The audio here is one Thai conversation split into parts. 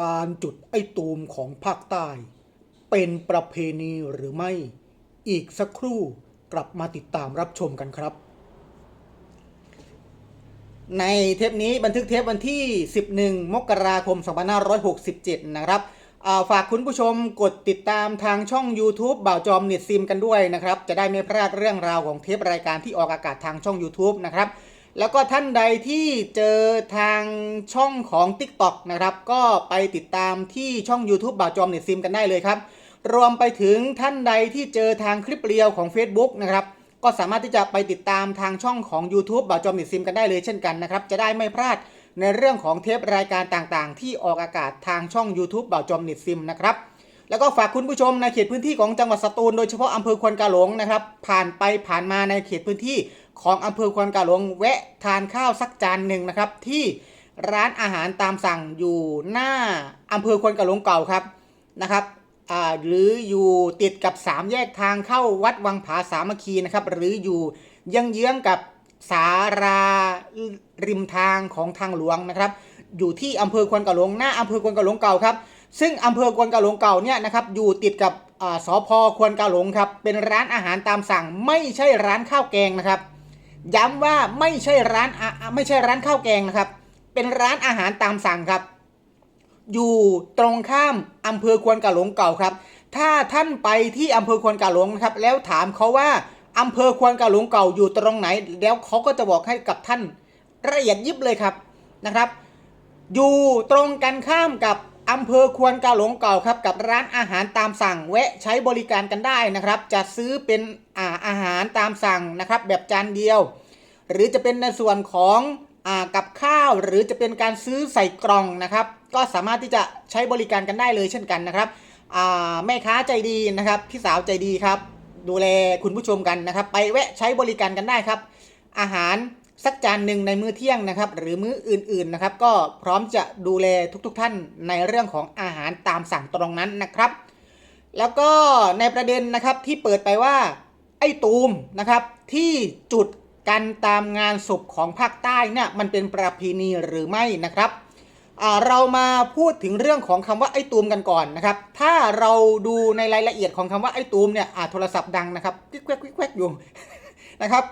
การจุดไอ้ตูมของภาคใต้ เป็นประเพณีหรือไม่ อีกสักครู่กลับมาติดตามรับชมกันครับ ในเทปนี้บันทึกเทปวันที่ 11 มกราคม 2567 นะครับาฝากคุณผู้ชมกดติดตามทางช่อง YouTube บ่าวจอมเน็ตซิมกันด้วยนะครับ จะได้ไม่พลาดเรื่องราวของเทปรายการที่ออกอากาศทางช่อง YouTube นะครับ แล้วก็ท่านใดที่เจอทางช่องของ TikTok นะครับ ก็ไปติดตามที่ช่อง YouTube บ่าวจอมเน็ตซิมกันได้เลยครับ รวมไปถึงท่านใดที่เจอทางคลิปเรียวของ Facebook นะครับ ก็สามารถที่จะไปติดตามทางช่องของ YouTube บ่าวจอมเน็ตซิมกันได้เลยเช่นกันนะครับ จะได้ไม่พลาดในเรื่องของเทปรายการต่างๆ ที่ออกอากาศทางช่อง YouTube บ่าวจอมเน็ตซิมนะครับ แล้วก็ฝากคุณผู้ชมในเขตพื้นที่ของจังหวัดสตูลโดยเฉพาะอำเภอควนกาหลงนะครับ ผ่านไปผ่านมาในเขตพื้นที่ของอำเภอควนกาหลงแวะทานข้าวสักจานหนึ่งนะครับ ที่ร้านอาหารตามสั่งอยู่หน้าอำเภอควนกาหลงเก่าครับนะครับหรืออยู่ติดกับสามแยกทางเข้าวัดวังผาสามัคคีนะครับ หรืออยู่ยังเยื้องกับสาราริมทางของทางหลวงนะครับ อยู่ที่อำเภอควนกาหลงหน้าอำเภอควนกาหลงเก่าครับ ซึ่งอำเภอควนกาหลงเก่าเนี่ยนะครับอยู่ติดกับอ่าสพควนกาหลงครับเป็นร้านอาหารตามสั่ง ไม่ใช่ร้านข้าวแกงนะครับ ย้ำว่าไม่ใช่ร้านไม่ใช่ร้านข้าวแกงนะครับ เป็นร้านอาหารตามสั่งครับ อยู่ตรงข้ามอำเภอควนกาหลงเก่าครับ ถ้าท่านไปที่อำเภอควนกาหลงนะครับแล้วถามเขาว่าอำเภอควนกาหลงเก่าอยู่ตรงไหน แล้วเขาก็จะบอกให้กับท่านละเอียดยิบเลยครับนะครับ อยู่ตรงกันข้ามกับ อำเภอควนกาหลงเก่าครับกับร้านอาหารตามสั่งแวะใช้บริการกันได้นะครับ จะซื้อเป็นอาอาหารตามสั่งนะครับ แบบจานเดียว หรือจะเป็นในส่วนของอ่ากับข้าว หรือจะเป็นการซื้อใส่กล่องนะครับ ก็สามารถที่จะใช้บริการกันได้เลยเช่นกันนะครับอ่าแม่ค้าใจดีนะครับพี่สาวใจดีครับ ดูแลคุณผู้ชมกันนะครับ ไปแวะใช้บริการกันได้ครับ อาหาร สักจานหนึ่งในมื้อเที่ยงนะครับ หรือมื้ออื่นๆนะครับ ก็พร้อมจะดูแลทุกๆท่านในเรื่องของอาหารตามสั่งตรงนั้นนะครับ แล้วก็ในประเด็นนะครับที่เปิดไปว่าไอ้ตูมนะครับ ที่จุดกันตามงานศพของภาคใต้เนี่ยมันเป็นประเพณีหรือไม่นะครับเรามาพูดถึงเรื่องของคำว่าไอ้ตูมกันก่อนนะครับ ถ้าเราดูในรายละเอียดของคำว่าไอ้ตูมเนี่ยอาโทรศัพท์ดังนะครับกิ๊กแควกกิ๊กแควกอยู่นะครับ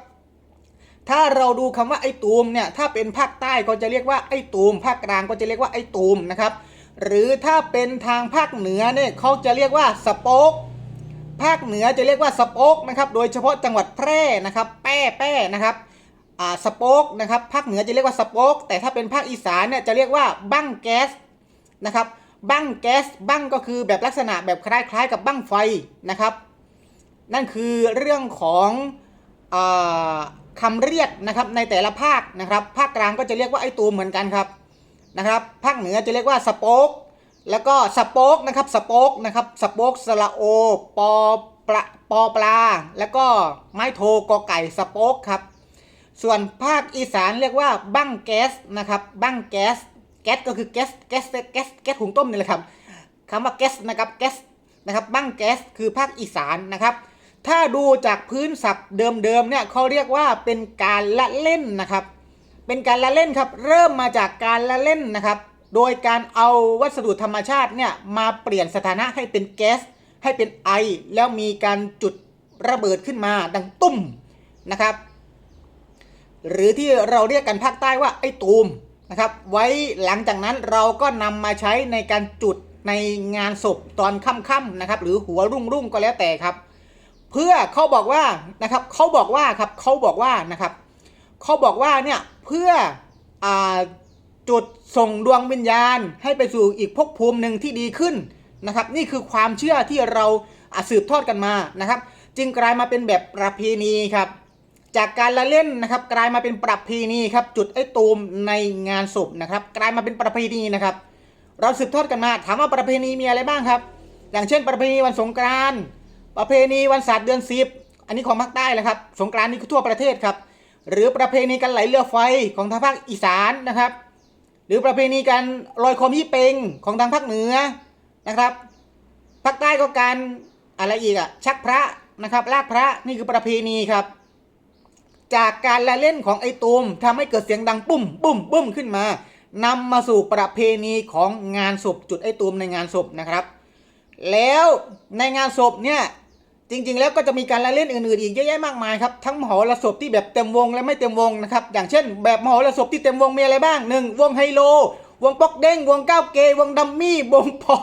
ถ้าเราดูคำว่าไอ้ตูมเนี่ยถ้าเป็นภาคใต้ก็จะเรียกว่าไอ้ตูม ภาคกลางก็จะเรียกว่าไอ้ตูมนะครับ หรือถ้าเป็นทางภาคเหนือเนี่ยเขาจะเรียกว่าสโป๊กภาคเหนือจะเรียกว่าสโป๊กนะครับโดยเฉพาะจังหวัดแพร่นะครับแป้แป้นะครับอ่าสโป๊กนะครับภาคเหนือจะเรียกว่าสโป๊กแต่ถ้าเป็นภาคอีสานเนี่ยจะเรียกว่าบั้งแก๊สนะครับบั้งแก๊สบั้งก็คือแบบลักษณะแบบคล้ายๆ กับบั้งไฟนะครับ นั่นคือเรื่องของอา คำเรียกนะครับในแต่ละภาคนะครับ ภาคกลางก็จะเรียกว่าไอ้ตูมเหมือนกันครับนะครับ ภาคเหนือจะเรียกว่าสโป๊กแล้วก็สโป๊กนะครับสโป๊กนะครับสโป๊กสระโอปอปลาปอปลา แล้วก็ไม้โทกอไก่สโป๊กครับ ส่วนภาคอีสานเรียกว่าบั้งแก๊สนะครับบั้งแก๊สแก๊สก็คือแก๊สแก๊สแก๊สแก๊สหุงต้มนี่แหละครับคำว่าแก๊สนะครับแก๊สนะครับบั้งแก๊สคือภาคอีสานนะครับ ถ้าดูจากพื้นศัพท์เดิมๆเนี่ยเขาเรียกว่าเป็นการละเล่นนะครับ เป็นการละเล่นครับ เริ่มมาจากการละเล่นนะครับ โดยการเอาวัสดุธรรมชาติเนี่ยมาเปลี่ยนสถานะให้เป็นแก๊สให้เป็นไอ แล้วมีการจุดระเบิดขึ้นมาดังตุ้มนะครับ หรือที่เราเรียกกันภาคใต้ว่าไอ้ตูมนะครับ ไว้หลังจากนั้นเราก็นำมาใช้ในการจุดในงานศพตอนค่ำๆนะครับ หรือหัวรุ่งๆก็แล้วแต่ครับ เพื่อเขาบอกว่านะครับเขาบอกว่าครับเขาบอกว่านะครับเขาบอกว่าเนี่ยเพื่ออจุดส่งดวงวิญญาณ ให้ไปสู่อีกภพภูมิหนึ่งที่ดีขึ้นนะครับ นี่คือความเชื่อที่เราสืบทอดกันมานะครับ จึงกลายมาเป็นแบบประเพณีครับจากการละเล่นนะครับกลายมาเป็นประเพณีครับจุดไอ้ตูมในงานศพนะครับ กลายมาเป็นประเพณีนะครับ เราสืบทอดกันมาถามว่าประเพณีมีอะไรบ้างครับ อย่างเช่น ประเพณีวันสงกรานต์ ประเพณีวันศาสตร์เดือนสิบอันนี้ของภาคใต้แหละครับ สงกรานต์นี่คือทั่วประเทศครับ หรือประเพณีการไหลเรือไฟของทางภาคอีสานนะครับ หรือประเพณีการลอยโคมยี่เปงของทางภาคเหนือนะครับ ภาคใต้ก็การอะไรอีกอะชักพระนะครับ ลากพระนี่คือประเพณีครับ จากการละเล่นของไอ้ตูมทำให้เกิดเสียงดังปุ้มปุ้มปุ้มขึ้นมานำมาสู่ประเพณีของงานศพจุดไอ้ตูมในงานศพนะครับ แล้วในงานศพเนี่ย จริงๆ แล้วก็จะมีการละเล่นอื่นๆอีกเยอะแยะมากมายครับทั้งมหรสพที่แบบเต็มวงและไม่เต็มวงนะครับอย่างเช่น แบบมหรสพที่เต็มวงมีอะไรบ้างหนึ่งวงไฮโล วงป๊อกเด้งวงก้าวเกยวงดัมมี่วงพอ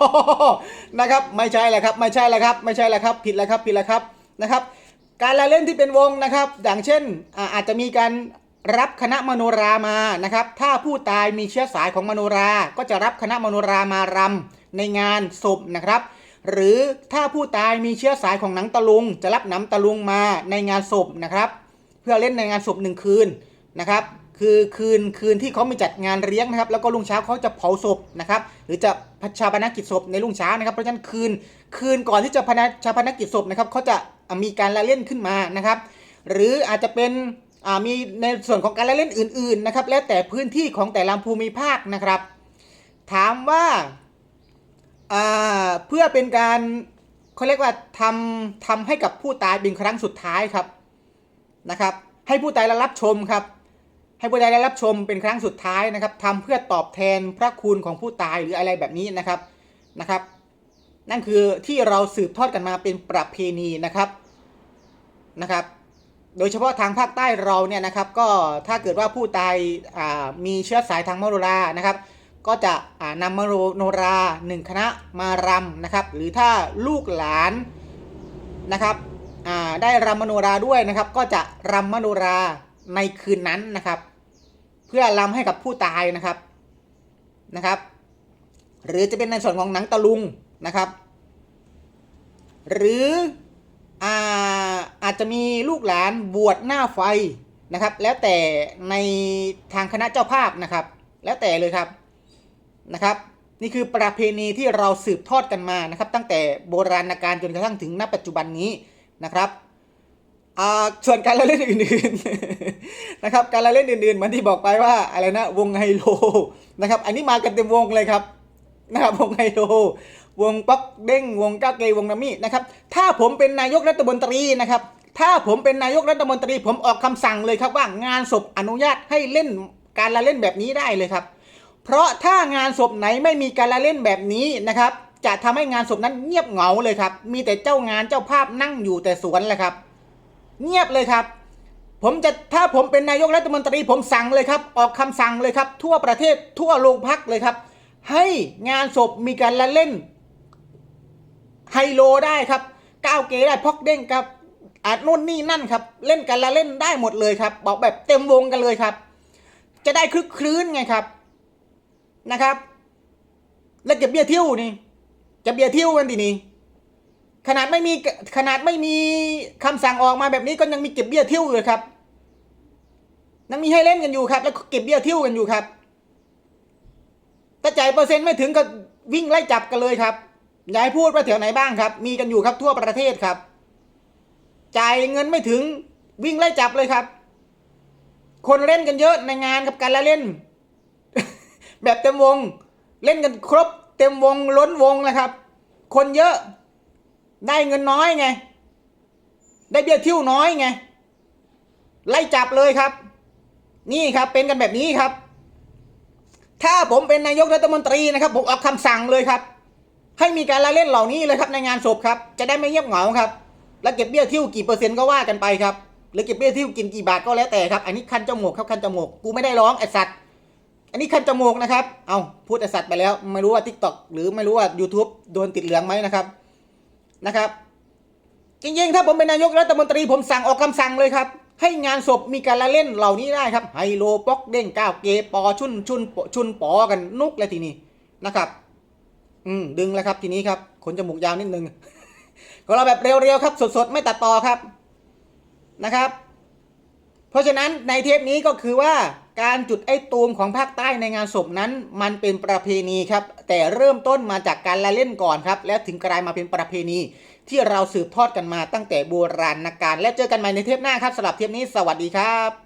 นะครับไม่ใช่แหละครับไม่ใช่แหละครับไม่ใช่แหละครับผิดแล้วครับผิดแล้วครับนะครับ การละเล่นที่เป็นวงนะครับ อย่างเช่นอาอาจจะมีการรับคณะมโนรามานะครับถ้าผู้ตายมีเชื้อสายของมโนรา ก็จะรับคณะมโนรามารำในงานศพนะครับ หรือถ้าผู้ตายมีเชื้อสายของหนังตะลุง จะรับหนังตะลุงมาในงานศพนะครับ เพื่อเล่นในงานศพหนึ่งคืนนะครับคือคืนคืนที่เขามีจัดงานเลี้ยงนะครับ แล้วก็รุ่งเช้าเขาจะเผาศพนะครับ หรือจะพัชาปนกิจศพในรุ่งเช้านะครับเพราะฉะนั้นคืนคืนก่อนที่จะพนชาปนกิจศพนะครับเขาจะมีการละเล่นขึ้นมานะครับ หรืออาจจะเป็นมีในส่วนของการละเล่นอื่น ๆนะครับ แล้วแต่พื้นที่ของแต่ละภูมิภาคนะครับ ถามว่า เพื่อเป็นการเขาเรียกว่าทำทำให้กับผู้ตายเป็นครั้งสุดท้ายครับนะครับ ให้ผู้ตายได้รับชมครับ ให้ผู้ตายได้รับชมเป็นครั้งสุดท้ายนะครับทำเพื่อตอบแทนพระคุณของผู้ตายหรืออะไรแบบนี้นะครับนะครับ นั่นคือที่เราสืบทอดกันมาเป็นประเพณีนะครับนะครับ โดยเฉพาะทางภาคใต้เราเนี่ยนะครับ ก็ถ้าเกิดว่าผู้ตายมีเชื้อสายทางมโนรานะครับ ก็จะนำมโนราหนึ่งคณะมารำนะครับ หรือถ้าลูกหลานนะครับได้รำมโนราด้วยนะครับ ก็จะรำมโนราในคืนนั้นนะครับ เพื่อรำให้กับผู้ตายนะครับนะครับ หรือจะเป็นในส่วนของหนังตะลุงนะครับ หรืออาอาจจะมีลูกหลานบวชหน้าไฟนะครับ แล้วแต่ในทางคณะเจ้าภาพนะครับ แล้วแต่เลยครับ นะครับ นี่คือประเพณีที่เราสืบทอดกันมานะครับ ตั้งแต่โบราณกาลจนกระทั่งถึงณปัจจุบันนี้นะครับส่วนการละเล่นอื่นๆนะครับการละเล่นอื่นๆเหมือนที่บอกไปว่าอะไรนะวงไฮโลนะครับ อันนี้มากันเต็มวงเลยครับนะครับวงไฮโลวงป๊อกเด้งวงก้าวเกยวงนามี่นะครับ ถ้าผมเป็นนายกรัฐมนตรีนะครับ ถ้าผมเป็นนายกรัฐมนตรี ผมออกคำสั่งเลยครับว่างานศพอนุญาตให้เล่นการละเล่นแบบนี้ได้เลยครับ เพราะถ้างานศพไหนไม่มีการละเล่นแบบนี้นะครับ จะทำให้งานศพนั้นเงียบเหงาเลยครับ มีแต่เจ้างานเจ้าภาพนั่งอยู่แต่สวนแหละครับ เงียบเลยครับ ผมจะถ้าผมเป็นนายกรัฐมนตรีผมสั่งเลยครับ ออกคำสั่งเลยครับ ทั่วประเทศทั่วโรงพักเลยครับ ให้งานศพมีการละเล่นไฮโลได้ครับก้าวเกได้พอกเด้งครับอาจนู่นนี่นั่นครับ เล่นกันละเล่นได้หมดเลยครับ บอกแบบเต็มวงกันเลยครับ จะได้คลึกคลื้นไงครับ นะครับ แล้วเก็บเบี้ยเที่ยวนี่จะเบียเที่ยวกันทีนี้ขนาดไม่มีขนาดไม่มีคำสั่งออกมาแบบนี้ก็ยังมีเก็บเบี้ยเที่ยวเลยครับยังมีให้เล่นกันอยู่ครับ แล้วเก็บเบี้ยเที่ยวกันอยู่ครับแต่จ่ายเปอร์เซ็นต์ไม่ถึงก็วิ่งไล่จับกันเลยครับยาให้พูดว่าแถวไหนบ้างครับ มีกันอยู่ครับทั่วประเทศครับ จ่ายเงินไม่ถึงวิ่งไล่จับเลยครับ คนเล่นกันเยอะในงานกับการละเล่น แบบเต็มวง เล่นกันครบเต็มวงล้นวงนะครับ คนเยอะได้เงินน้อยไง ได้เบี้ยเที่ยวน้อยไง ไล่จับเลยครับ นี่ครับเป็นกันแบบนี้ครับ ถ้าผมเป็นนายกรัฐมนตรีนะครับ ผมออกคำสั่งเลยครับ ให้มีการละเล่นเหล่านี้เลยครับในงานศพครับ จะได้ไม่เงียบเหงาครับ แล้วเก็บเบี้ยเที่ยวกี่เปอร์เซ็นต์ก็ว่ากันไปครับหรือเก็บเบี้ยเที่ยวกินกี่บาทก็แล้วแต่ครับ อันนี้คันจมูกครับคันจมูกกูไม่ได้ร้องไอสัตว์ อันนี้คันจมูกนะครับ เอาพูดไอสัตว์ไปแล้ว ไม่รู้ว่า t ิ k t o k หรือไม่รู้ว่า YouTube โดนติดเหลืองไหมนะครับ นะครับ จริงๆ ถ้าผมเป็นนายกรัฐมนตรีผมสั่งออกคำสั่งเลยครับ ให้งานศพมีการละเล่นเหล่านี้ได้ครับ ไฮโลป๊อกเด้งก้าวเกปอชุนชุนชุนปอกันนุกเลยทีนี้นะครับ อืมดึงแล้วครับทีนี้ครับ ขนจมูกยาวนิดนึงก็เราแบบเร็วๆครับ สดๆ ไม่ตัดต่อครับนะครับ เพราะฉะนั้นในเทปนี้ก็คือว่า การจุดไอ้ตูมของภาคใต้ในงานศพนั้น มันเป็นประเพณีครับ แต่เริ่มต้นมาจากการละเล่นก่อนครับ แล้วถึงกลายมาเป็นประเพณี ที่เราสืบทอดกันมาตั้งแต่โบราณกาลและเจอกันใหม่ในเทปหน้าครับสำหรับเทปนี้สวัสดีครับ